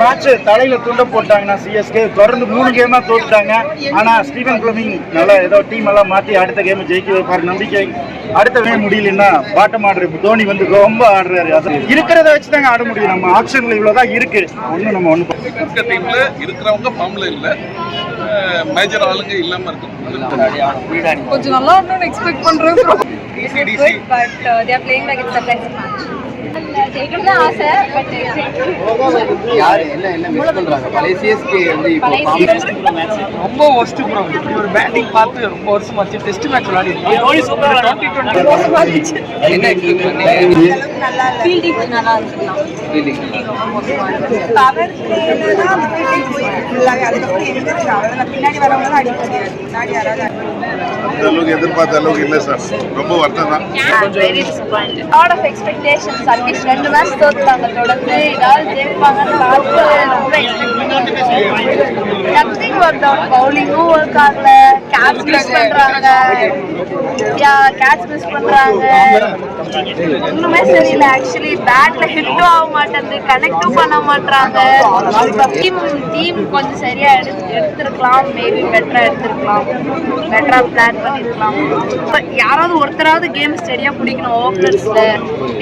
Match தலையில துண்ட போட்டாங்கன்னா சிஎஸ்கே தொடர்ந்து மூணு கேமா தோத்துட்டாங்க. ஆனா ஸ்டீவன் பிளமிங் நல்லா ஏதோ டீம் எல்லாம் மாத்தி அடுத்த கேம் ஜெயிக்க வைப்பார் நம்பிக்கை. அடுத்த கேம் முடியலன்னா பாட்டம் ஆடுற தோனி வந்து ரொம்ப ஆடுறாரு. இருக்கிறத வச்சு தாங்க ஆட முடியும். நம்ம ஆப்ஷன்ல இவ்வளவுதான் இருக்கு. ஒன்றும் நம்ம ஒண்ணு டீம்ல இருக்கிறவங்க ஃபார்ம்ல இல்ல. மேஜர் ஆளுங்க இல்லாம இருக்கு கொஞ்சம் நல்லா எக்ஸ்பெக்ட் பண்றேன் DC DC but they are playing like it's a best match ஜெயிக்கணும் தான் ஆசை பட் யாரு என்ன என்ன மிஸ் பண்றாங்க? பழைய சிஎஸ்கே வந்து இப்போ form- ரொம்ப ஒஸ்ட் ப்ரோ இப்படி ஒரு பேட்டிங் பார்த்து ரொம்ப வருஷம் ஆச்சு டெஸ்ட் மேட்ச் விளையாடி என்ன எக்ஸ்பெக்ட் பண்ணீங்க ஃபீல்டிங் நல்லா இருந்துச்சுலாம் Fielding. பவர் பிளேல தான் விக்கெட் போயிருக்கு ஃபுல்லாவே அதுக்கப்புறம் எங்க அவ்வளோதான் பின்னாடி வரவங்க தான் அடிக்க முடியாது. முன்னாடி யாராவது அந்த அளவுக்கு எதிர்பார்த்த அளவுக்கு இல்லை சார். ரொம்ப வருத்தம் தான். வெரி ஆஃப் ரெண்டு மேட்ச் தோத்துட்டாங்க. தொடர்ந்து ஏதாவது ஜெயிப்பாங்கன்னு பார்த்து ரொம்ப எக்ஸ்பெக்ட் நத்திங் ஒர்க் அவுட் பவுலிங்கும் ஒர்க் ஆகல. கேட்ச் மிஸ் பண்றாங்க. யா கேட்ச் மிஸ் பண்றாங்க. ஒண்ணுமே சரியில்லை. ஆக்சுவலி பேட்ல ஹிட்டும் ஆக மாட்டேங்குது. கனெக்டும் பண்ண மாட்டாங்க டீம் டீம் கொஞ்சம் சரியா எடுத்து எடுத்திருக்கலாம். மேபி பெட்டரா எடுத்திருக்கலாம். பெட்டரா பிளான் பண்ணிருக்கலாம். பட் யாராவது ஒருத்தராவது கேம் சரியா பிடிக்கணும் ஓப்பனர்ஸ்ல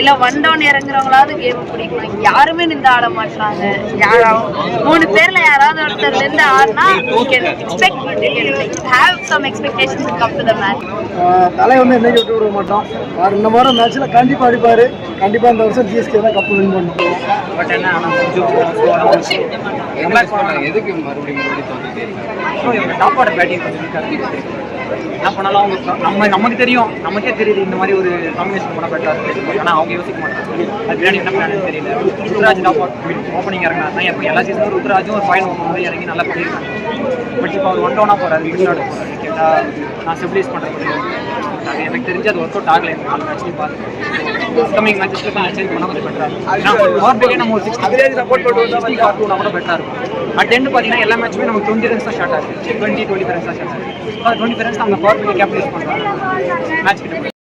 இல்ல ஒன் டவுன் இறங்குறவங்களாவது கேம் பிடிக்கணும். யாருமே நின்று ஆட மாட்டாங்க யாராவது மூணு பேர்ல யாராவது ஒருத்தர் நின்று ஆடினா expect have some expectations come to the match தலை வந்து என்னைக்கு விட்டு விட மாட்டோம். அவர் இந்த மாதிரி மேட்ச்ல கண்டிப்பா அடிப்பாரு. கண்டிப்பா இந்த வருஷம் ஜிஎஸ்கே தான் கப்பு வின் பண்ணும் பட் என்ன ஆனா கொஞ்சம் என்ன மிஸ் பண்றாங்க எதுக்கு மறுபடியும் மறுபடியும் ஆர்டர் பேட்டிங் என்ன பண்ணாலும் அவங்க நம்ம நமக்கு தெரியும். நமக்கே தெரியுது இந்த மாதிரி ஒரு காம்பினேஷன் பண்ண பெட்டரா இருக்கு ஆனா அவங்க யோசிக்க மாட்டாங்க. அது பின்னாடி என்ன பிளான் தெரியல. ருத்ராஜ் டாப் ஓப்பனிங் இறங்கினா இப்போ எல்லா சீசனும் ருத்ராஜும் ஒரு ஃபைன் ஓப்பன் மாதிரி இறங்கி நல்லா பண்ணியிருக்காங்க பட் இப்போ அவர் ஒன் டவுனாக போறாரு மிட் ஆர்டர் போறாரு கேட்டால் நான் ஸ்டெபிலைஸ் பண்ணுறது அது எனக்கு தெரிஞ்சு அது ஒர்க் அவுட் ஆகலை நாலு மேட்ச்லையும் பார்த்து கம்மிங் மேட்சஸ்ல கொஞ்சம் சேஞ்ச் பண்ணால் கொஞ்சம் பெட்டராக பவர் பிளே நம்ம ஒரு சிக்ஸ்டி சப்போர்ட் பண்ணுவோம் சிக்ஸ்டி கார்ட்டூனா கூட பெட்டராக இருக்கும். அட் எண்ட் பார்த்தீங்கன்னா எல்லா மேட்சுமே நமக்கு டுவெண்ட்டி ரன்ஸ் தான் ஷார்ட் ஆகுது டுவெண்ட்டி டுவெண்ட்டி ரன்ஸ் தான் ஷார்ட் ஆகுது டுவெண்ட்டி ரன்ஸ் அவங்க பவர் பிளே கேபிடலைஸ் பண்ணுறாங்க மேட்ச் கிட்ட